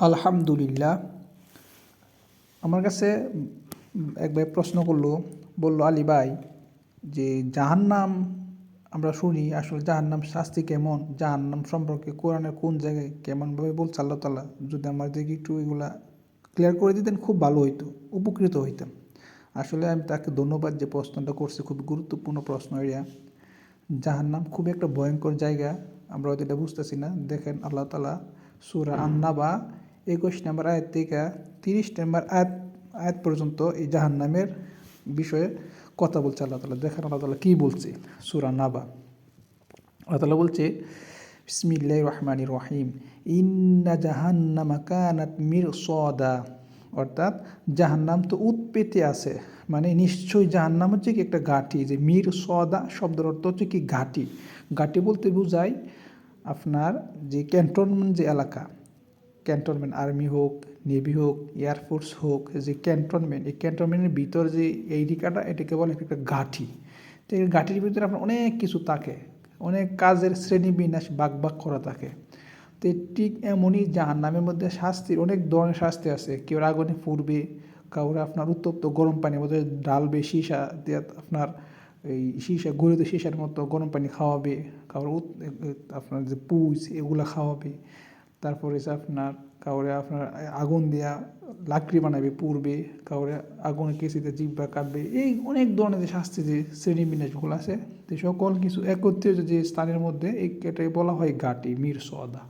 আলহামদুলিল্লাহ। আমার কাছে এক ভাই প্রশ্ন করল, বলল, আলী ভাই, যে জাহান্নাম আমরা শুনি, আসলে জাহান্নাম শাস্তি কেমন? জাহান্নাম সম্পর্কে কোরআনের কোন জায়গায় কেমনভাবে বলছে আল্লাহ তালা যদি আমাদেরকে একটু এগুলা ক্লিয়ার করে দিতেন, খুব ভালো হইতো, উপকৃত হইতাম। আসলে আমি তাকে ধন্যবাদ যে প্রশ্নটা করছে, খুব গুরুত্বপূর্ণ প্রশ্ন এরিয়া জাহান্নাম খুব একটা ভয়ঙ্কর জায়গা, আমরা হয়তো এটা বুঝতেছি না। দেখেন আল্লাহ তালা সুরা আন্নাবা একুশ নম্বর আয়াত থেকে তিরিশ নম্বর আয়াত আয়াত পর্যন্ত এই জাহান্নামের বিষয়ে কথা বলছে আল্লাহ তালা দেখেন আল্লাহ তালা কী বলছে সুরা নাবা। আল্লাহ তালা বলছে বিসমিল্লাহ রহমান রহিম। ইন্না জাহান্নামা কানাত মির সদা অর্থাৎ জাহান্নাম তো উৎপেতে আছে। মানে নিশ্চয়ই জাহান্নাম হচ্ছে কি একটা ঘাঁটি। যে মির সদা শব্দের অর্থ হচ্ছে কি ঘাঁটি। ঘাঁটি বলতে বোঝায় আপনার যে ক্যান্টনমেন্ট যে এলাকা। ক্যান্টনমেন্ট আর্মি হোক, নেভি হোক এয়ারফোর্স হোক, যে ক্যান্টনমেন্ট, এই ক্যান্টনমেন্টের ভিতর যে এরিকাটা এটাকে বলে একটা ঘাটি। তো এই ঘাটির ভিতরে আপনার অনেক কিছু থাকে, অনেক কাজের শ্রেণীবিন্যাস বাক বাক করা থাকে। তো ঠিক এমনই জাহান নামের মধ্যে শাস্তির অনেক ধরনের শাস্তি আছে। কেউ আগুনে ফুরবে, কাউরে আপনার উত্তপ্ত গরম পানির মধ্যে ডালবে সীসা দিয়ে আপনার এই সীসা গলিত সীসার মতো গরম পানি খাওয়াবে কারোর আপনার যে পুষ এগুলো খাওয়াবে। তারপরে যে আপনার কাউরে আপনার আগুন দিয়া লাকড়ি বানাবে পুড়বে, কাউরে আগুনে কেসিতে জিব্বা কাটবে, এই অনেক ধরনের যে শাস্তি যে শ্রেণীবিন্যাসগুলো আছে তো সকল কিছু একত্রিত যে স্থানের মধ্যে এই এটাই বলা হয় ঘাটি, মির সদা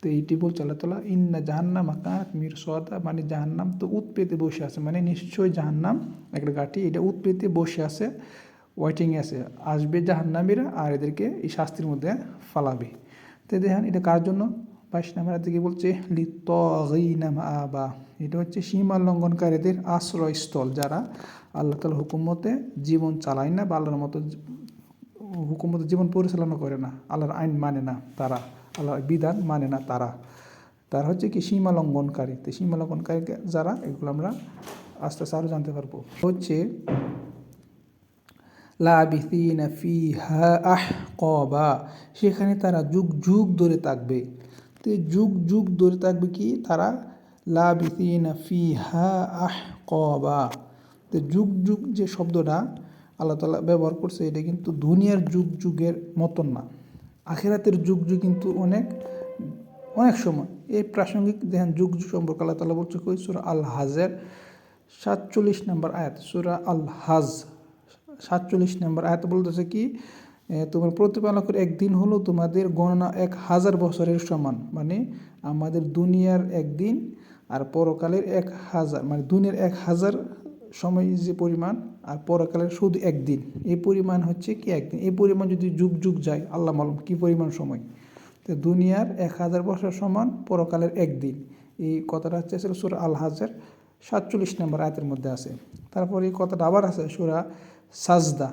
তো এইটি বলছে আল্লাহ তালা ইন্না জাহান্নাম আকাত মির সদা মানে জাহান্নাম তো উৎপেতে বসে আছে মানে নিশ্চয়ই জাহান্নাম একটা ঘাটি, এটা উৎপেতে বসে আছে ওয়েটিংয়ে আছে, আসবে জাহান্নামীরা আর এদেরকে এই শাস্তির মধ্যে ফালাবে। তো দেখেন এটা কার জন্য? বাইশ নাম্বার দিকে বলছে লিতগিনাম আবা এটা হচ্ছে সীমা লঙ্ঘনকারীদের আশ্রয়স্থল যারা আল্লাহ তালা হুকুমতে জীবন চালায় না বা আল্লাহর মতো হুকুমতে জীবন পরিচালনা করে না, আল্লাহর আইন মানে না তারা, আল্লাহর বিধান মানে না তারা। তারা হচ্ছে কি সীমা লঙ্ঘনকারী। তো সীমা লঙ্ঘনকারী যারা, এগুলো আমরা আস্তে আস্তে আরও জানতে পারব। হচ্ছে লাবিথিনা ফিহা আহ কবা সেখানে তারা যুগ যুগ ধরে থাকবে। তো যুগ যুগ ধরে থাকবে কি? তারা লাবিথিনা ফিহা আহ যুগ যুগ যে শব্দটা আল্লাহ তালা ব্যবহার করছে, এটা কিন্তু দুনিয়ার যুগ যুগের মতন না। আখেরাতের যুগ যুগ কিন্তু অনেক অনেক সময়। এই প্রাসঙ্গিক দেখেন যুগ যুগ সম্পর্কে আল্লাহ তালা বলছে কই? সুরা আল হাজের সাতচল্লিশ নম্বর আয়াত। সুরা আল হাজ সাতচল্লিশ নম্বর আয়াত বলতেছে কি? তোমার প্রতিপালকের একদিন হলো তোমাদের গণনা এক হাজার বছরের সমান মানে আমাদের দুনিয়ার একদিন আর পরকালের এক হাজার মানে দুনিয়ার এক হাজার সময় যে পরিমাণ আর পরকালের শুধু একদিন। এই পরিমাণ হচ্ছে কি একদিন? এই পরিমাণ যদি যুগ যুগ যায়, আল্লাহ মালুম কী পরিমাণ সময়? তো দুনিয়ার এক হাজার বছর সমান, পরকালের একদিন। এই কথাটা হচ্ছে আসলে সুরা আল হাজার সাতচল্লিশ নম্বর আয়তের মধ্যে আছে। তারপর এই কথাটা আবার আছে সুরা সাজদা।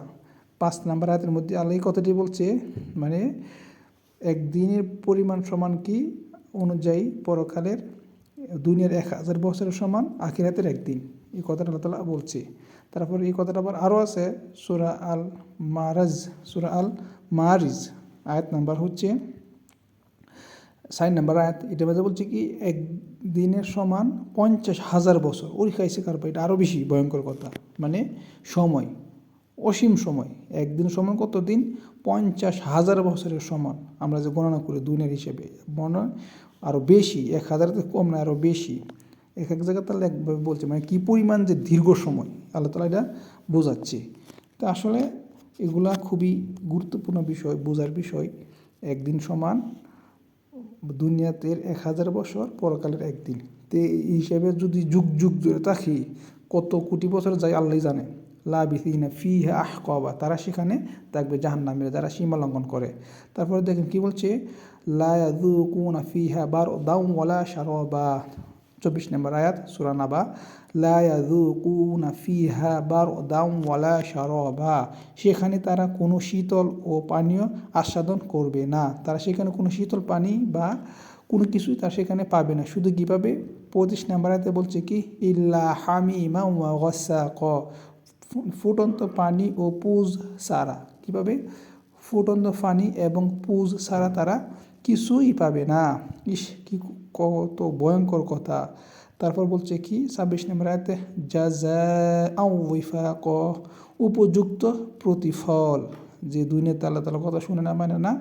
পাঁচ নাম্বার আয়াতের মধ্যে আল্লাহ কথাটি বলছে মানে একদিনের পরিমাণ সমান কি অনুযায়ী পরকালের? দুনিয়ার এক হাজার বছরের সমান, আখিরাতের একদিন। এই কথাটা আল্লাহ তালা বলছে। তারপর এই কথাটা আবার আরও আছে, সুরা আল মারাজ সুরা আল মারিজ আয়াত নাম্বার হচ্ছে সাইন নাম্বার আয়াত। এটা মধ্যে বলছে কি এক দিনের সমান পঞ্চাশ হাজার বছর। ওই খাইছে কারপা এটা আরও বেশি ভয়ঙ্কর কথা। মানে সময়। অসীম সময়। একদিন সময় কত দিন? পঞ্চাশ হাজার বছরের সমান। আমরা যে গণনা করি দুনিয়ার হিসেবে, মনে আরও বেশি, এক হাজারতে কম না আরও বেশি। এক এক জায়গায় তাহলে একভাবে বলছে মানে কী পরিমাণ যে দীর্ঘ সময়, আল্লাহ তালা এটা বোঝাচ্ছে। তো আসলে এগুলা খুবই গুরুত্বপূর্ণ বিষয়, বোঝার বিষয়। একদিন সমান দুনিয়াতে এক হাজার বছর, পরকালের একদিন। তে এই হিসাবে যদি যুগ যুগ ধরে থাকি, কত কোটি বছর যায় আল্লাহ জানে। লাবিসিনা ফি আহ কবা তারা সেখানে থাকবে জাহান্নামের, যারা সীমা লঙ্ঘন করে। তারপরে দেখেন কি বলছে? লায়াদু কুনা ফিহা বার দাউম ওয়ালা শারবা। চব্বিশ নম্বর আয়াত সুরানাবা লায়াদু কুনা ফিহা বার দাউম ওয়ালা শারবা। সেখানে তারা কোনো শীতল ও পানীয় আস্বাদন করবে না। তারা সেখানে কোনো শীতল পানি বা কোনো কিছুই তারা সেখানে পাবে না। শুধু কী পাবে? পঁচিশ নাম্বার আয়াতে বলছে কি? ইল্লা হামিমা ওয়া গসা ক ফুটন্ত পানি ও পুজ সারা। কীভাবে? ফুটন্ত পানি এবং পুজ সারা তারা কিছুই পাবে না। ইস, কি কত ভয়ঙ্কর কথা। তারপর বলছে কি, ছাব্বিশ নম্বর আয়াতে জাজা ক উপযুক্ত প্রতিফল। যে দুনিয়াতে আল্লাহ তালা কথা শুনে না মানে না,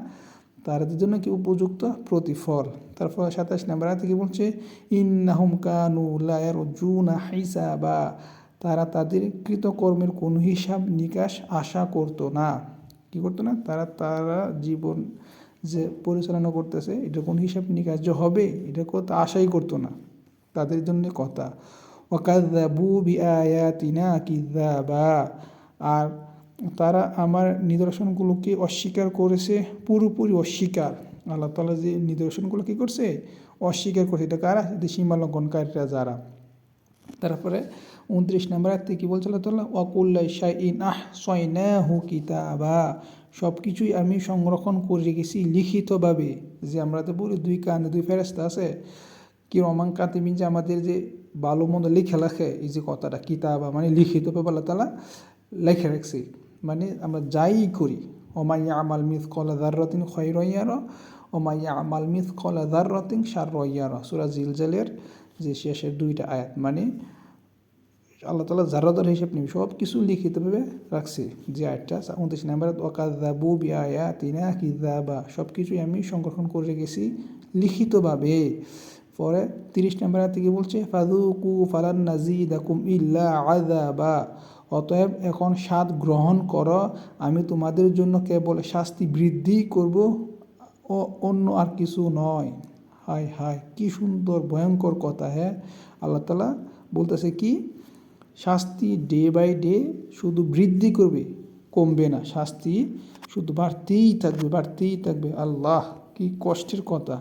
তাদের জন্য কি উপযুক্ত প্রতিফল? তারপর সাতাশ নম্বর আয়াতে কি বলছে, ইন্নাহুম কানু লায়ার জুনা হিসাবা তারা তাদের কৃতকর্মের কোনো হিসাব নিকাশ আশা করতো না। কি করতো না? তারা তারা জীবন যে পরিচালনা করতেছে, এটা কোন হিসাব নিকাশ যে হবে, এটা করতে আশাই করতো না। তাদের জন্য কথা। আর তারা আমার নিদর্শনগুলোকে অস্বীকার করেছে, পুরোপুরি অস্বীকার। আল্লাহ তালা যে নিদর্শনগুলো কী করছে? অস্বীকার করছে। এটা কারা? সীমা লঙ্ঘনকারীরা যারা। তারপরে উনত্রিশ নম্বর আয়াতে কি বলছে আল্লাহ তাল্লাহ ওয়াকুল্লাই শাই ইন আহ সয়না হু কিতাবা সব কিছুই আমি সংরক্ষণ করে রেখেছি লিখিতভাবে। যে আমরা তো বলি দুই কানে দুই ফেরস্তা আছে। কি রমান কাতিমিন যে আমাদের যে ভালো মন্দ লিখে লেখে এই যে কথাটা, কিতাবা মানে লিখিতভাবে আল্লাহ তালা লেখে রাখছি। মানে আমরা যাই করি। ওমাইয়া আমাল মিস কলা দাররতিন খয়রইয়ার ওমাইয়া আমাল মিস কলা দাররতিন সার রইয়ার সুরা জিলজালের যে শেষের দুইটা আয়াত মানে আল্লাহ তালা জারাদার হিসেব নেবে সব কিছু লিখিতভাবে রাখছে যে আয়াতটা। উনত্রিশ নাম্বার ওকাদাবু বিয়া তিনা কিদাবা সব কিছুই আমি সংরক্ষণ করে রেখেছি লিখিতভাবে। পরে তিরিশ নাম্বার আয়াতে কি বলছে? ফাদু ফাদুকু ফালান নাজিদাকুম ইল্লা আদাবা অতএব এখন স্বাদ গ্রহণ কর, আমি তোমাদের জন্য কেবল শাস্তি বৃদ্ধি করব ও অন্য আর কিছু নয়। হায় হায়, কি সুন্দর, ভয়ঙ্কর কথা হ্যাঁ? আল্লাহ তালা বলতেছে কি, শাস্তি ডে বাই ডে শুধু বৃদ্ধি করবে, কমবে না। শাস্তি শুধু বাড়তেই থাকবে বাড়তেই থাকবে। আল্লাহ, কি কষ্টের কথা।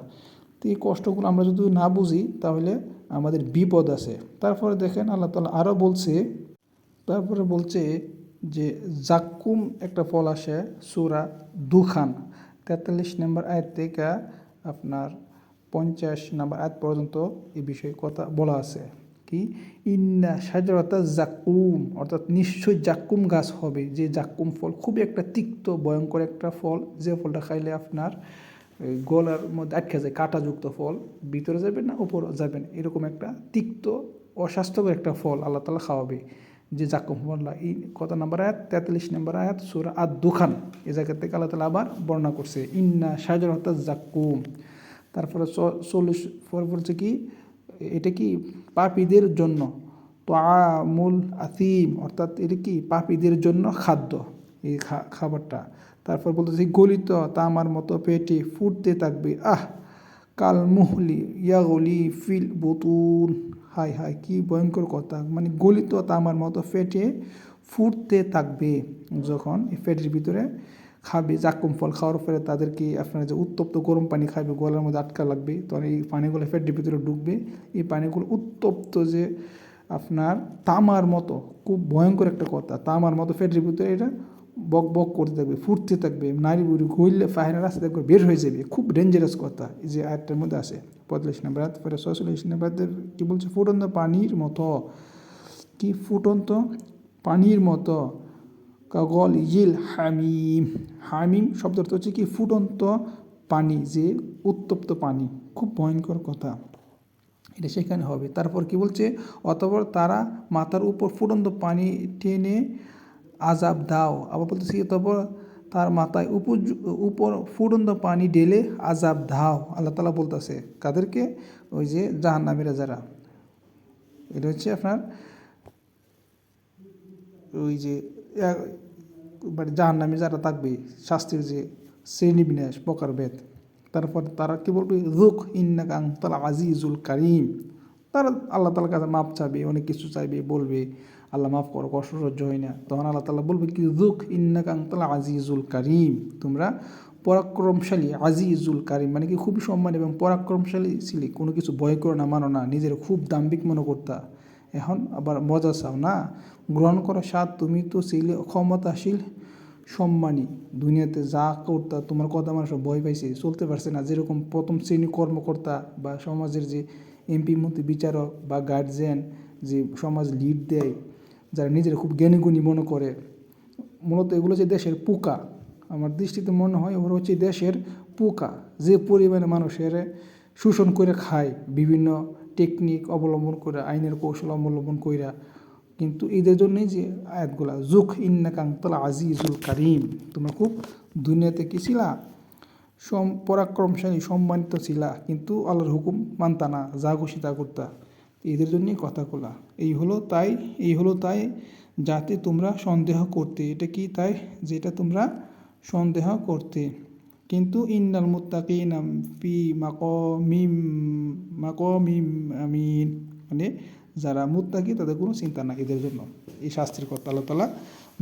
তো এই কষ্টগুলো আমরা যদি না বুঝি, তাহলে আমাদের বিপদ আছে। তারপরে দেখেন আল্লাহ তালা আরও বলছে, তারপরে বলছে যে, জাক্কুম একটা ফল আসে, সুরা দুখান। তেতাল্লিশ নম্বর আয়ের থেকে আপনার পঞ্চাশ নম্বর আয়াত পর্যন্ত এই বিষয়ে কথা বলা আছে। কি? ইন্না সাজরতা জাকুম, অর্থাৎ নিশ্চয়ই জাকুম গাছ হবে। যে জাক্কুম ফল খুবই একটা তিক্ত, ভয়ঙ্কর একটা ফল। যে ফলটা খাইলে আপনার গলার মধ্যে আটকে যায়, কাঁটাযুক্ত ফল। ভিতরে যাবেন না, উপর যাবেন। এরকম একটা তিক্ত, অস্বাস্থ্যকর একটা ফল আল্লাহ তালা খাওয়াবে। যে জাক্কুম ফল্লা এই কত নম্বর আয়াত? তেতাল্লিশ নম্বর আয়াত, সুরা আর দুখান এ জায়গা থেকে আল্লাহ তালা আবার বর্ণনা করছে, ইন্না সাজর অর্থাৎ জাক্কুম তারপরে চল্লিশ পর বলছে কি, এটা কি পাপীদের জন্য? তো আমুল আসিম অর্থাৎ এটা কি পাপীদের জন্য খাদ্য, এই খাবারটা। তারপর বলতেছি, গলিত তামার মতো পেটে ফুটতে থাকবে। আহ, কাল মুহলি ইয়াগলি ফিল বুতুন। হাই হাই কি ভয়ঙ্কর কথা। মানে গলিত তামার মতো ফেটে ফুটতে থাকবে যখন এই ফেটের ভিতরে। খাবে জাকুম ফল খাওয়ার পরে তাদেরকে আপনার যে উত্তপ্ত গরম পানি খাবে, গলার মধ্যে আটকা লাগবে, তখন এই পানিগুলো ফেটের ভিতরে ঢুকবে। এই পানিগুলো উত্তপ্ত যে আপনার তামার মতো, খুব ভয়ঙ্কর একটা কথা, তামার মতো ফেটের ভিতরে এটা বক বক করতে থাকবে, ফুটতে থাকবে নারী বুড়ি ঘুরলে ফাহিনা রাস্তা দেখবে বের হয়ে যাবে, খুব ডেঞ্জারাস কথা, এই যে আয়টার মধ্যে আছে, পঁয়তাল্লিশ নম্বর হাত পরে ছয়চল্লিশ নম্বর কী বলছে, ফুটন্ত পানির মতো, কি ফুটন্ত পানির মতো কাগল ইল হামিম। হামিম শব্দ অর্থ হচ্ছে কি? ফুটন্ত পানি, যে উত্তপ্ত পানি। খুব ভয়ঙ্কর কথা। এটা সেখানে হবে। তারপর কি বলছে? অতপর তারা মাথার উপর ফুটন্ত পানি টেনে আজাব দাও। আবার বলতেছি অতপর তার মাথায় উপর উপর ফুটন্ত পানি ঢেলে আজাব দাও। আল্লাহ তালা বলতেছে, কাদেরকে? ওই যে জাহান্নামীরা যারা। এটা হচ্ছে আপনার ওই যে মানে জাহান নামে যারা থাকবে, শাস্তির যে শ্রেণীবিন্যাস প্রকারভেদ তারপর তারা কি বলবে? রুখ ইন্নাকা তালা আজিজুল কারিম। তারা আল্লাহ তালার কাছে মাপ চাবে, অনেক কিছু চাইবে, বলবে, আল্লাহ মাফ করো, কষ্ট সহ্য হয় না। তখন আল্লাহ তালা বলবে কি? রুখ ইন্নাকা তালা আজিজুল কারিম। তোমরা পরাক্রমশালী আজিজুল কারিম মানে কি? খুবই সম্মান এবং পরাক্রমশালী ছিলি। কোনো কিছু ভয় করো না, মানো না। নিজের খুব দাম্বিক মনে করতা। এখন আবার মজা চাও না? গ্রহণ করো স্বাদ তুমি তো ছিলে ক্ষমতাশীল, সম্মানী। দুনিয়াতে যা করতা তোমার কথা মানুষ ভয় পাইছে। চলতে পারছে না। যেরকম প্রথম শ্রেণি কর্মকর্তা বা সমাজের যে এমপি, মন্ত্রী, বিচারক বা গার্জেন যে সমাজ লিড দেয়, যারা নিজের খুব জ্ঞানীগুণী মনে করে, মূলত এগুলো যে দেশের পোকা। আমার দৃষ্টিতে মনে হয় ওরা হচ্ছে দেশের পোকা। যে পরিমাণে মানুষের শোষণ করে খায় বিভিন্ন টেকনিক অবলম্বন করে আইনের কৌশল অবলম্বন কইরা, কিন্তু এদের জন্যই যে আয়াতগুলা, জুখ ইন্না কাংতলা আজিজুল কারিম তোমরা খুব দুনিয়াতে কি ছিলা? সম, পরাক্রমশালী, সম্মানিত ছিলা, কিন্তু আল্লাহর হুকুম মানতা না, যা খুশি তা করতা। এদের জন্যই কথাগুলা। এই হলো তাই, এই হলো তাই, যাতে তোমরা সন্দেহ করতে। এটা কি তাই? যেটা তোমরা সন্দেহ করতে। কিন্তু ইন্নাল মুত্তাকিনা ফি মাকামিম মাকামিম আমিন। মানে যারা মুত্তাকি, তাদের কোনো চিন্তা নাই এদের জন্য। এই শাস্তির কথা আল্লাহ তালা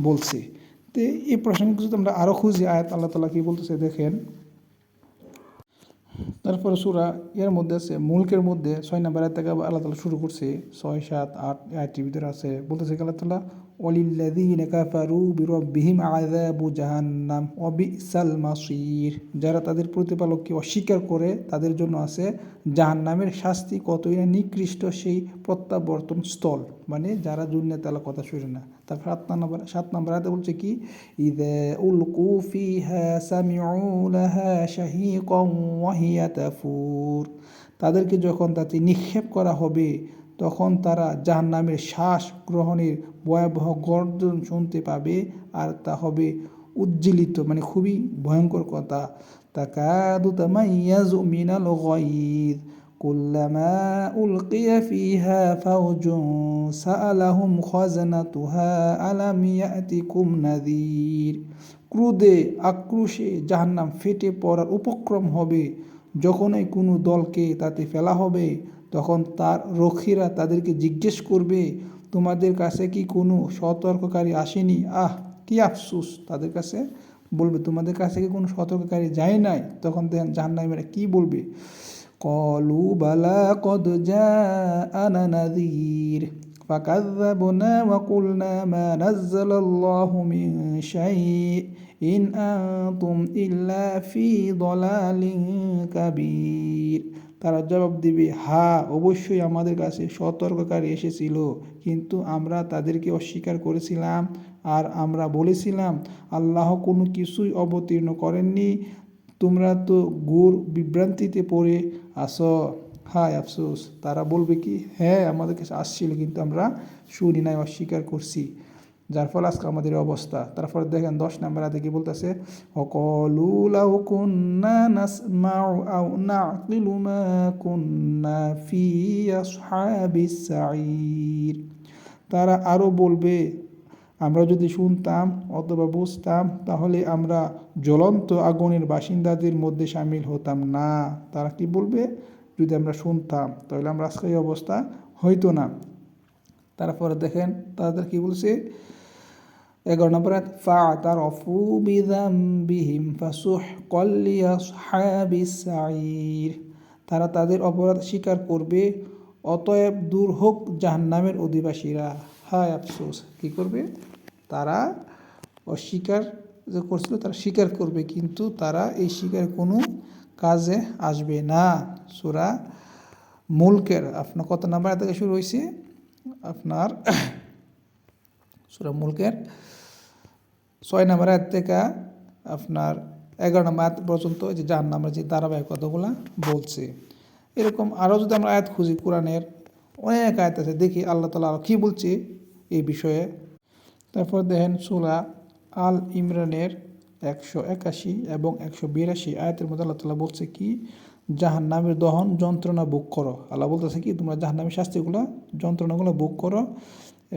বলছে। তো এই প্রসঙ্গে যদি আমরা আরও খুঁজি, আয়াত আল্লাহ তালা কি বলতেছে, দেখেন। তারপরে সুরা, এর মধ্যে আছে, মুলকের মধ্যে ছয় নাম্বার আয়াত থেকে আল্লাহ তালা শুরু করছে, ছয়, সাত, আট আয়াতটির ভিতরে আছে। বলতেছে আল্লাহ তালা ওয়ালিল্লাযীনা কাফারু বিরব্বিহিম আযাবু জাহান্নাম ওয়া বিসাল মাসির। যারা তাদের প্রতিপালককে অস্বীকার করে, তাদের জন্য আছে জাহান্নামের শাস্তি কতই না নিকৃষ্ট সেই প্রত্যাবর্তন স্থল। মানে যারা দুনিয়া তালা কথা শুনে না। তারপর সাত নম্বর সাত নম্বর আয়াতে বলছে কি? ইদা উলকু ফিহা সামিউ লাহা শাহীকান ওয়া হিয়া তাফুর। তাদেরকে যখন তাতে নিক্ষেপ করা হবে তখন তারা জাহান্নামের শ্বাস গ্রহণের ভয়াবহ গর্জন শুনতে পাবে আর তা হবে উজ্জ্বলিত মানে খুবই ভয়ঙ্কর কথা। তাকাদু তামাইয়াজু মিনাল গায়র কুল্লামা উলকিয়া ফিহা ফাউজুন সাআলাহুম খাজানাতুহা আলাম ইয়াতিকুম নাযীর। ক্রুদে আক্রোশে জাহান্নাম ফেটে পড়ার উপক্রম হবে, যখনই কোনো দলকে তাতে ফেলা হবে তখন তার রক্ষীরা তাদেরকে জিজ্ঞেস করবে তোমাদের কাছে কি কোনো সতর্ককারী আসেনি আহ কি আফসুস তাদের কাছে বলবে তোমাদের কাছে কি কোনো সতর্ককারী যায় নাই তখন দেখেন জাহান্নামীরা কি বলবে কলু বালা কদ জাআনা নাযীর فكذبنا وقلنا ما نزل الله من شيء إن أنتم إلا في ضلال كبير তারা জবাব দিবে, হা, অবশ্যই আমাদের কাছে সতর্ককারী এসেছিল, কিন্তু আমরা তাদেরকে অস্বীকার করেছিলাম আর আমরা বলেছিলাম, আল্লাহ কোনো কিছুই অবতীর্ণ করেননি, তোমরা তো গুর বিভ্রান্তিতে পড়ে আসো হায় আফসোস, তারা বলবে কি হ্যাঁ আমাদের কাছে আসছিল, কিন্তু আমরা শুনি নাই, অস্বীকার করছি। যার ফলে আজকে আমাদের অবস্থা। তারপরে দেখেন দশ নাম্বার আগে কি বলতেছে? অকলু লাউ কুন্না নাসমাউ আও নাকিলু মা কুন্না ফি আসহাবিস সাঈর। তারা আরও বলবে, আমরা যদি শুনতাম অথবা বুঝতাম, তাহলে আমরা জ্বলন্ত আগুনের বাসিন্দাদের মধ্যে সামিল হতাম না। তারা কি বলবে? যদি আমরা শুনতাম, তাহলে আমরা আজকে এই অবস্থা হইতো না। তারপরে দেখেন তাদের কি বলছে? এগারো নম্বর তার বিহিম ফাসুহ সাঈর। তারা তাদের অপরাধ স্বীকার করবে, অতএব দূর হোক জাহান্নামের অধিবাসীরা। হায় আফসোস, কী করবে? তারা অস্বীকার যে করছিল, তারা স্বীকার করবে, কিন্তু তারা এই স্বীকার কোনো কাজে আসবে না। সুরা মুলকের, আপনার কত নাম্বার থেকে শুরু হয়েছে আপনার সুরা মুলকের ছয় নাম্বার আয়াত থেকে আপনার এগারো নম্বর আয়াত পর্যন্ত যে যার নাম্বার যে ধারাবাহিকতাগুলো বলছে। এরকম আরও যদি আমরা আয়াত খুঁজি, কোরআনের অনেক আয়াত আছে, দেখি আল্লাহ তালা কী বলছে এই বিষয়ে। তারপর দেখেন সুরা আল ইমরানের একশো একাশি এবং একশো বিরাশি আয়াতের মধ্যে আল্লাহ তালা বলছে কি, জাহান নামের দহন যন্ত্রণা বুক করো। আল্লাহ বলতেছে কি, তোমরা জাহান নামের শাস্তিগুলো, যন্ত্রণাগুলো বুক করো।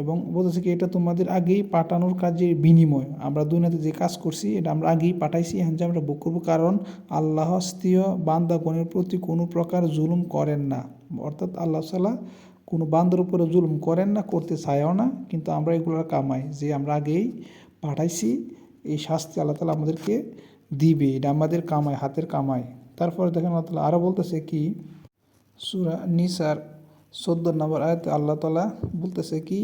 এবং বলতেছে কি, এটা তোমাদের আগেই পাঠানোর কাজের বিনিময়। আমরা দুনিয়াতে যে কাজ করছি, এটা আমরা আগেই পাঠাইছি, এখন যে আমরা বুক করব, কারণ আল্লাহ স্ত্রীয় বান্দাগণের প্রতি কোনো প্রকার জুলুম করেন না। অর্থাৎ আল্লাহ সাল্লাহ কোনো বান্দার উপরে জুলুম করেন না, করতে চায়ও না, কিন্তু আমরা এগুলোর কামাই, যে আমরা আগেই পাঠাইছি, এই শাস্তি আল্লাহ তালা আমাদেরকে দিবে, এটা আমাদের কামাই, হাতের কামাই। তারপরে দেখেন আল্লাহ তালা আরও বলতেছে কি, সুরা নিসার চোদ্দ নম্বর আয়াত আল্লাহ তালা বলতেছে কি,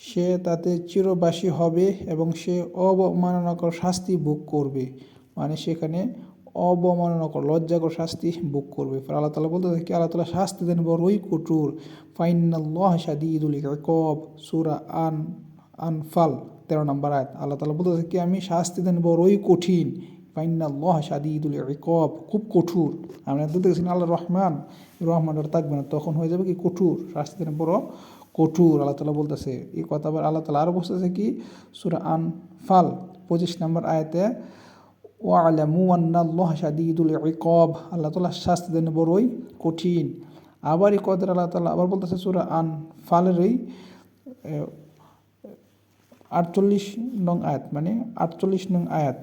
সে তাতে চিরবাসী হবে এবং সে অবমাননাকর শাস্তি ভোগ করবে। মানে সেখানে অবমাননাকর, লজ্জাকর শাস্তি ভোগ করবে। আল্লাহ তালা বলতে থাকে আল্লাহ তালা শাস্তি দেন বড়ই কঠোর। ফাইনাল্লাহ শাদিদুল কব সুরা আন আনফাল তেরো নম্বর আয়াত। আল্লাহ তালা বলতে কি, আমি শাস্তি দেন বড়ই কঠিন। ফাইনাল্লাহ শাদিদুল ইকব, খুব কঠোর। আমরা তো দেখছি আল্লাহ রহমান রহমান আর থাকবে না, তখন হয়ে যাবে কি কঠোর, শাস্তি বড় কঠোর, আল্লাহ তালা বলতেছে। এই কথা আবার আল্লাহ তালা আরও বলতেছে কি, সুরা আন ফাল পঁচিশ নম্বর আয়াতে ও আলামু আন্নাল্লাহ শাদিদুল ইকব আল্লাহ তালা শাস্তি দেন বড়ই কঠিন। আবার এই কথা আল্লাহ তালা আবার বলতেছে সুরা আন ফালের এই আটচল্লিশ নং আয়াত মানে আটচল্লিশ নং আয়াত।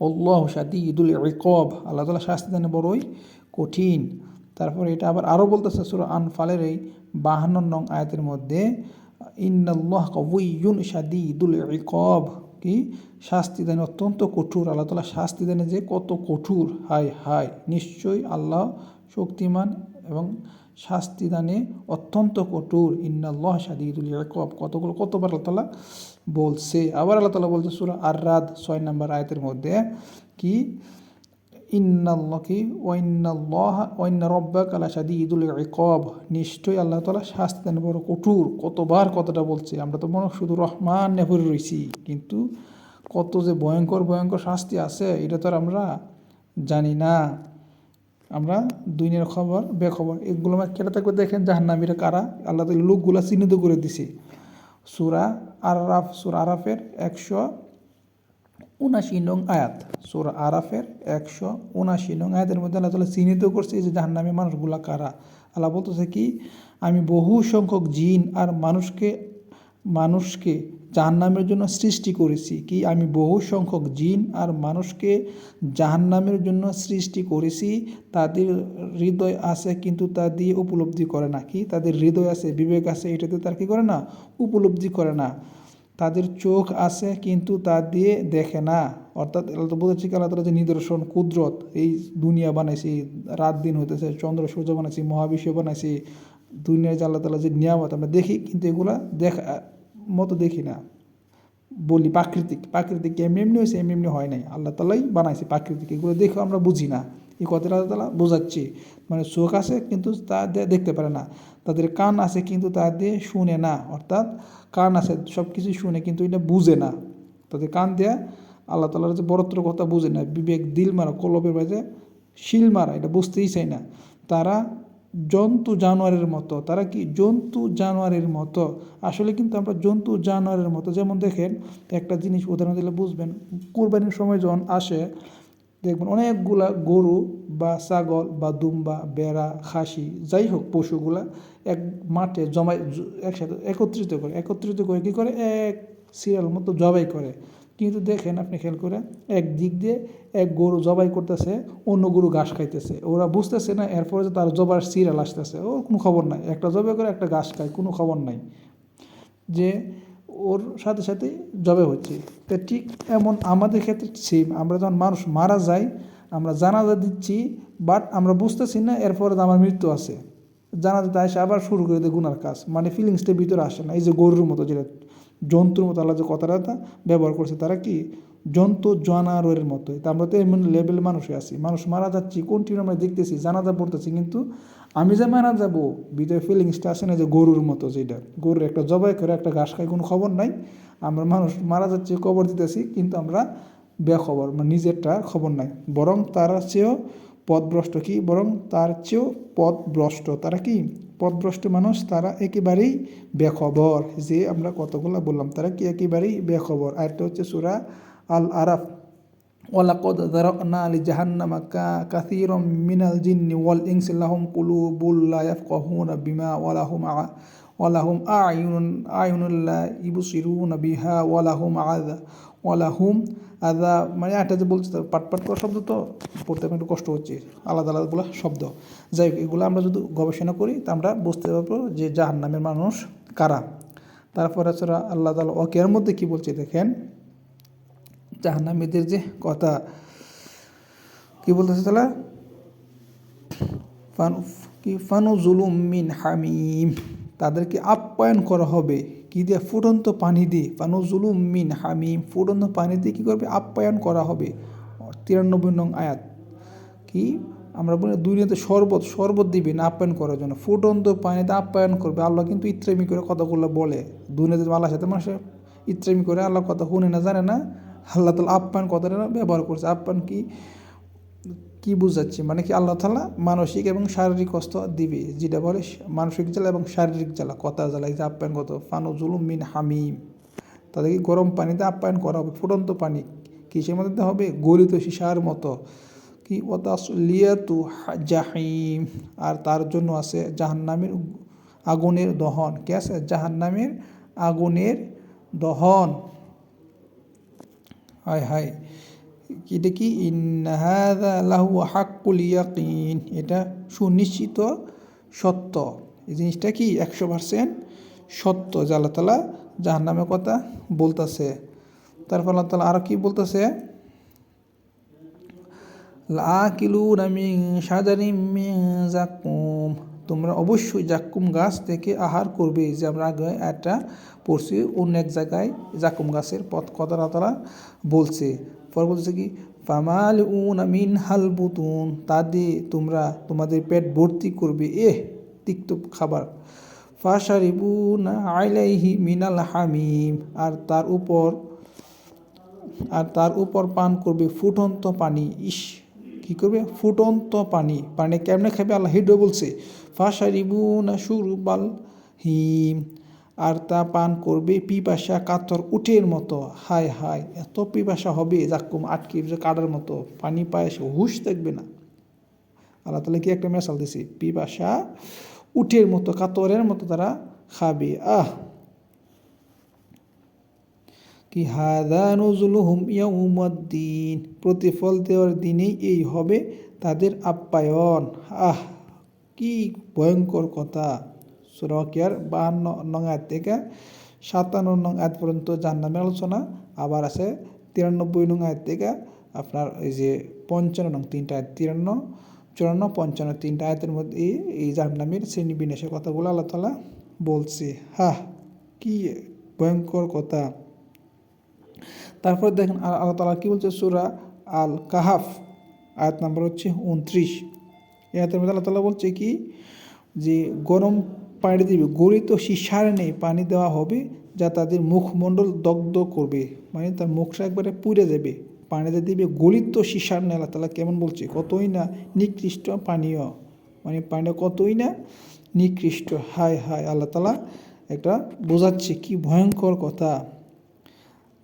অল্লাহ শাদিদুল ইকব। আল্লাহ তালা শাস্তি দেন বড়ই কঠিন। তারপরে এটা আবার আরও বলতেছে সুরা আনফালের এই বাহান্ন নং আয়াতের মধ্যে, ইন্নাল্লাহ সাদি শাদিদুল ইকব। কি? শাস্তি দেন অত্যন্ত কঠোর। আল্লাহ তালা শাস্তি দেন যে কত কঠোর। হায় হায়। নিশ্চয়ই আল্লাহ শক্তিমান এবং শাস্তি দানে অত্যন্ত কঠোর। ইন্নাল্লাহ শাদিদুল ইকব। কতগুলো কতবার আল্লাহ তালা বলছে? আবার আল্লাহ তালা বলছে সুরা আর রাত ছয় নম্বর আয়তের মধ্যে কি? ইন্নাল্লাহ কি ওয়াইনাল্লাহ ওয়াইন্না রব্বাক আলা শাদিদুল ইকব। নিশ্চয়ই আল্লাহ তালা শাস্তি দানে বড় কঠোর। কতবার কতটা বলছে? আমরা তো মনে শুধু রহমান নেভরে রয়েছি কিন্তু কত যে ভয়ঙ্কর ভয়ঙ্কর শাস্তি আছে, এটা তো আর আমরা জানি না। আমরা দুনিয়ার খবর, বেখবর, এগুলো আমার কেটে থাকবে দেখেন জাহান্নামীরা কারা? আল্লাহ তালা লোকগুলা চিহ্নিত করে দিছে। সুরা আরাফ, সুরা আরাফের একশো উনাশি নং আয়াত। সুরা আরাফের একশো উনাশি নং আয়াতের মধ্যে আল্লাহ তালা চিহ্নিত করছে যে জাহান্নামী মানুষগুলা কারা? আল্লাহ বলতেছে কি, আমি বহু সংখ্যক জিন আর মানুষকে মানুষকে জাহান্নামের জন্য সৃষ্টি করেছি কি আমি বহু সংখ্যক জিন আর মানুষকে জাহান্নামের জন্য সৃষ্টি করেছি, তাদের হৃদয় আছে কিন্তু তা দিয়ে উপলব্ধি করে না। কি? তাদের হৃদয় আছে, বিবেক আছে, এটাতে তার কি করে না? উপলব্ধি করে না। তাদের চোখ আছে কিন্তু তা দিয়ে দেখে না। অর্থাৎ বলেছি কি? আল্লাহ তালা যে নিদর্শন, কুদরত, এই দুনিয়া বানাইছি, রাত দিন হইতেছে, চন্দ্র, সূর্য বানাইছি, মহাবিশ্ব বানাইছি, দুনিয়ার যে আল্লাহ তালা যে নিয়ামত, আমরা দেখি কিন্তু এগুলা দেখা মতো দেখি না। বলি প্রাকৃতিক প্রাকৃতিক এমনি এমনি হয়েছে, এমনি এমনি হয় নাই। আল্লাহ তালাই বানাইছে প্রাকৃতিক, এগুলো দেখেও আমরা বুঝি না। এই কথাটা আল্লাহ তালা বোঝাচ্ছি। মানে চোখ আছে কিন্তু তা দেখতে পারে না। তাদের কান আছে কিন্তু তা দিয়ে শুনে না। অর্থাৎ কান আছে সব কিছু শুনে কিন্তু এটা বুঝে না। তাদের কান দেয়া আল্লাহ তালার যে বড়ত্র কথা বুঝে না। বিবেক, দিল মারা, কলবের বাজে শিল মারা, এটা বুঝতেই চাই না। তারা জন্তু জানোয়ারের মতো, তারা কি জন্তু জানোয়ারের মতো? আসলে কিন্তু আমরা জন্তু জানোয়ারের মতো। যেমন দেখেন, একটা জিনিস উদাহরণ দিলে বুঝবেন, কোরবানির সময় যখন আসে, দেখবেন অনেকগুলা গরু বা ছাগল বা দুম্বা, বেড়া, খাসি, যাই হোক পশুগুলা এক মাঠে জমাই একসাথে একত্রিত করে একত্রিত করে কী করে? এক সিরিয়াল মতো জবাই করে। কিন্তু দেখেন আপনি খেয়াল করে এক দিক দিয়ে এক গরু জবাই করতেছে, অন্য গরু ঘাস খাইতেছে। ওরা বুঝতেছে না, এরপরে যে তার জবার সিরিয়াল আসতেছে। ওর কোনো খবর নাই। একটা জবাই করে, একটা ঘাস খায়, কোনো খবর নাই। যে ওর সাথে সাথে জবে হচ্ছে। তো ঠিক এমন আমাদের ক্ষেত্রে সেম আমরা যখন মানুষ মারা যাই, আমরা জানাজা দিচ্ছি বাট আমরা বুঝতেছি না, এরপরে আমার মৃত্যু আছে। জানাজাতে আসে আবার শুরু করে দেয় গুনার কাজ। মানে ফিলিংসটা ভিতরে আসে না। এই যে গরুর মতো যেটা জন্তুর মতো আল্লাহ যে কথাটা ব্যবহার করছে তারা কি? জন্তু জানারের মতো তা আমরা তো এমন লেভেল মানুষই আছি। মানুষ মারা যাচ্ছি কন্টিনিউ আমরা দেখতেছি, জানাজা পড়তেছি, কিন্তু আমি যে মারা যাব ভিতরে ফিলিংসটা আসে না যে গরুর মতো যেটা। গরুর একটা জবাই করে, একটা ঘাস খাই কোনো খবর নাই। আমরা মানুষ মারা যাচ্ছি খবর দিতেছি, কিন্তু আমরা বেখবর মানে নিজেরটা খবর নাই। বরং তার চেয়েও পথভ্রষ্ট কি? বরং তার চেয়েও পথভ্রষ্ট তারা কি? পথভ্রষ্ট মানুষ, তারা একেবারেই বেখবর। যে আমরা কতগুলো বললাম, তারা কি একেবারেই বেখবর? আরেকটা হচ্ছে সুরা আল আরাফ ওয়ালাকদ দারকনা আলি জাহান্নামা কা, কাসীরম মিনাল জিন্নি ওয়াল ইনসি লাহুম কুলুবুল লা ইয়াফকাহুনা বিমা ওয়ালাহুম ওয়ালাহুম আয়ুনুন আয়ুনুল্লা ইবসিরুনা বিহা ওয়ালাহুম আযা ওয়ালাহুম আদা মানে একটা যে বলছে পাট পাট করা শব্দ তো, পড়তে একটু কষ্ট হচ্ছে, আলাদা আলাদা বলা শব্দ। যাই হোক, এগুলো আমরা যদি গবেষণা করি, তা আমরা বুঝতে পারব যে জাহান্নামের মানুষ কারা। তারপরে ছাড়া আল্লাহ তালা ওকের মধ্যে কি বলছে, দেখেন। জাহান্নামীদের যে কথা, কি বলতেছে তাহলে কি? ফানু জুলুম মিন হামিম। তাদেরকে আপ্যায়ন করা হবে। কি দিয়ে? ফুটন্ত পানি দিয়ে। ফানু জুলুম মিন হামিম। ফুটন্ত পানি দিয়ে কী করবে? আপ্যায়ন করা হবে। তিরানব্বই নং আয়াত। কি? আমরা বলি দুনিয়াতে শরবত শরবত দিবে না আপ্যায়ন করার জন্য। ফুটন্ত পানিতে আপ্যায়ন করবে। আল্লাহ কিন্তু ইত্রেমি করে কথাগুলো বলে। দুনিয়াতে আল্লাহর সাথে মানুষের ইত্রেমি করে। আল্লাহ কথা শুনে না, জানে না। আল্লাহ তালা আপ্যায়ন কথাটা ব্যবহার করছে। আপ্যায়ন কি? কি বুঝাচ্ছি? মানে কি আল্লাহ তালা মানসিক এবং শারীরিক কষ্ট দিবে? যেটা বলে মানসিক জ্বালা এবং শারীরিক জ্বালা। কথা জ্বালা যে আপ্যায়ন কত? ফানু জুলুম মিন হামিম। তাদেরকে গরম পানিতে আপ্যায়ন করা হবে। ফুটন্ত পানি কিসের মধ্যে হবে? গলিত সীসার মতো। কি? ওতাসলিয়াতু জাহিম। আর তার জন্য আছে জাহান্নামের আগুনের দহন। কে আছে? জাহান্নামের আগুনের দহন। হায় হায়। এটা কি? হাক্কুল ইয়াকিন এটা সুনিশ্চিত সত্য। এই জিনিসটা কি? একশো পার্সেন্ট সত্য। যে আল্লাহ তালা জাহান্নামের কথা বলতেছে। তারপর আল্লাহ তালা আরও কি বলতেছে? শাজারিম মিন জাকুম তোমরা অবশ্যই জাকুম গাছ থেকে আহার করবে। যে আমরা আগে একটা পড়ছি, অন্য এক জায়গায় জাকুম গাছের পথ কথা তারা বলছে। পর বলছে কি ফামাল উন মিন হাল বুতুন তা দিয়ে তোমরা তোমাদের পেট ভর্তি করবে। এহ, তিক্ত খাবার। ফাশারিবু না আইলাইহি মিনাল হামিম আর তার উপর, আর তার উপর পান করবে ফুটন্ত পানি। ইস, কি করবে? ফুটন্ত পানি। পানি কেমনে খাবে? আল্লাহ হিডো বলছে ফাশারিবু না সুরবাল হিম আর তা পান করবে পিপাসা কাতর উটের মতো। হায় হায়, এত পিপাসা হবে জাক্কুম আটকে কাটার মতো। পানি পায় সে হুশ থাকবে না। আল্লাহ তালা কি একটা মেশাল দিছে? পিপাসা উটের মতো, কাতরের মতো তারা খাবে। আহ! কি হাদা নজুলুহুম ইয়াউমদ্দিন? প্রতিফল দেওয়ার দিনেই এই হবে তাদের আপ্যায়ন। আহ! কি ভয়ঙ্কর কথা। সুরকিয়ার বাহান্ন নং আয়াত থেকে সাতান্ন নং আয়াত পর্যন্ত জাহান্নামের আলোচনা আবার আছে তিরানব্বই নং আয়াত থেকে আপনার এই যে পঞ্চান্ন নং তিনটা আয়াত তিরান্ন চুরান্ন পঞ্চান্ন তিনটা আয়াতের মধ্যে এই জাহান্নামের শ্রেণি বিন্যাসের কথাগুলো আল্লাহ তালা বলছি হা কি ভয়ঙ্কর কথা। তারপর দেখেন আল্লাহ তালা কী বলছে? সুরা আল কাহাফ আয়াত নাম্বার হচ্ছে উনত্রিশ এই আয়াতের মধ্যে আল্লাহ তালা বলছে কি? যে গরম পানি দিবে। গলিত শিশার নেই, পানি দেওয়া হবে যা তাদের মুখমণ্ডল দগ্ধ করবে। মানে তার মুখটা একবারে পুড়ে যাবে। পানিতে দিবে, গলিত শিশার নেই। আল্লাহ তালা কেমন বলছে? কতই না নিকৃষ্ট পানীয়। মানে পানিটা কতই না নিকৃষ্ট। হায় হায়, আল্লাহ তালা একটা বোঝাচ্ছে কি ভয়ঙ্কর কথা।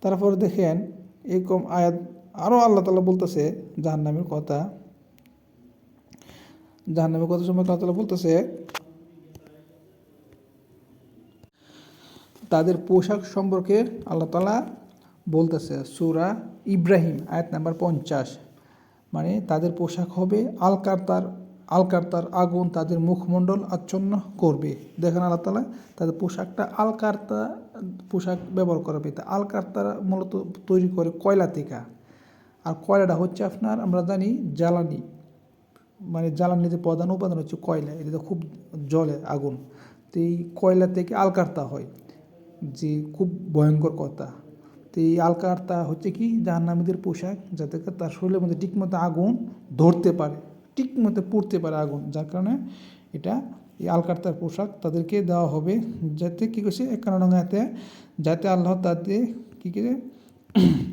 তারপর দেখেন এরকম আয়াত আরও আল্লাহ তালা বলতেছে জাহান্নামের কথা। জাহান্নামের কথা সময় আল্লাহ তালা বলতেছে তাদের পোশাক সম্পর্কে আল্লাহ তালা বলতেছে, সুরা ইব্রাহিম, আয়াত নাম্বার পঞ্চাশ। মানে তাদের পোশাক হবে আলকারতার আলকারতার আগুন তাদের মুখমণ্ডল আচ্ছন্ন করবে। দেখেন আল্লাহ তালা তাদের পোশাকটা আলকারতা, পোশাক ব্যবহার করবে তা আলকারতারা মূলত তৈরি করে কয়লা থেকে। আর কয়লাটা হচ্ছে আপনার, আমরা জানি জ্বালানি। মানে জ্বালানির যে প্রধান উপাদান হচ্ছে কয়লা, এটা খুব জলে আগুন। তো এই কয়লা থেকে আলকারতা হয়। যে খুব ভয়ঙ্কর কথা। তো এই আলকারতা হচ্ছে কি? জাহান্নামীদের পোশাক, যাতে তার শরীরের মধ্যে ঠিকমতো আগুন ধরতে পারে ঠিক মতো পড়তে পারে আগুন। যার কারণে এটা এই আলকারতার পোশাক তাদেরকে দেওয়া হবে, যাতে কী করছে? একান্ন নঙ্গাতে যাতে আল্লাহ তাদের কী করে?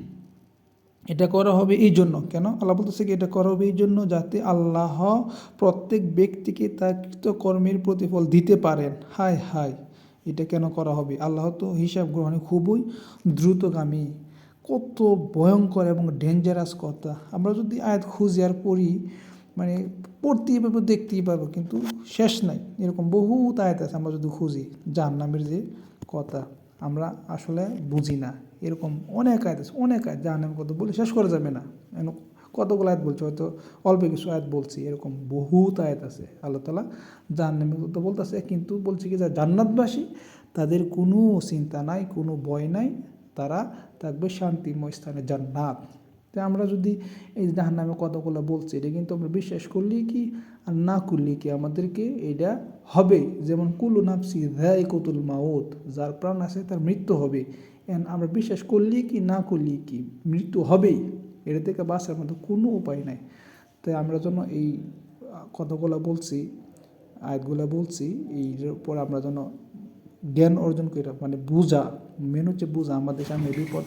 এটা করা হবে এই জন্য। কেন? আল্লাহ বলতেছে কি, এটা করা হবে এই জন্য যাতে আল্লাহ প্রত্যেক ব্যক্তিকে তার কর্মের প্রতিফল দিতে পারেন। হায় হায়। এটা কেন করা হবে? আল্লাহ তো হিসাব গ্রহণে খুবই দ্রুতগামী। কত ভয়ঙ্কর এবং ডেঞ্জারাস কথা। আমরা যদি আয়াত খুঁজে আর পড়ি মানে পড়তেই পারব, দেখতেই পারব, কিন্তু শেষ নাই। এরকম বহু আয়াত আছে আমরা যদি খুঁজি জাহান নামের যে কথা। আমরা আসলে বুঝি না। এরকম অনেক আয়াত আছে, অনেক আয়াত জাহান নামের কথা বলে শেষ করা যাবে না। কতগুলো আয়াত বলছে? হয়তো অল্প কিছু আয়াত বলছি, এরকম বহুত আয়াত আছে, আল্লাহ তালা জাহান নামের কথা বলতেছে, কিন্তু বলছে কি যা জান্নাতবাসী, তাদের কোনো চিন্তা নাই, কোনো ভয় নাই, তারা থাকবে শান্তিময় স্থানে, জান্নাত। তো আমরা যদি এই জাহান নামে কতগুলো বলছি, এটা কিন্তু আমরা বিশ্বাস করলি কি আর না করলি কি আমাদেরকে এটা হবে। যেমন, কুলু নাফসি ধ্যায় কতুল মাউত, যার প্রাণ আছে তার মৃত্যু হবে। এন আমরা বিশ্বাস করলি কি, না করলি কি, মৃত্যু হবেই। এটা থেকে বাঁচার মতো কোনো উপায় নাই। তাই আমরা যেন এই কথাগুলো বলছি, আয়াতগুলো বলছি, এই উপর আমরা যেন জ্ঞান অর্জন করি মানে বোঝা মেন হচ্ছে বোঝা, আমাদের সামনে বিপদ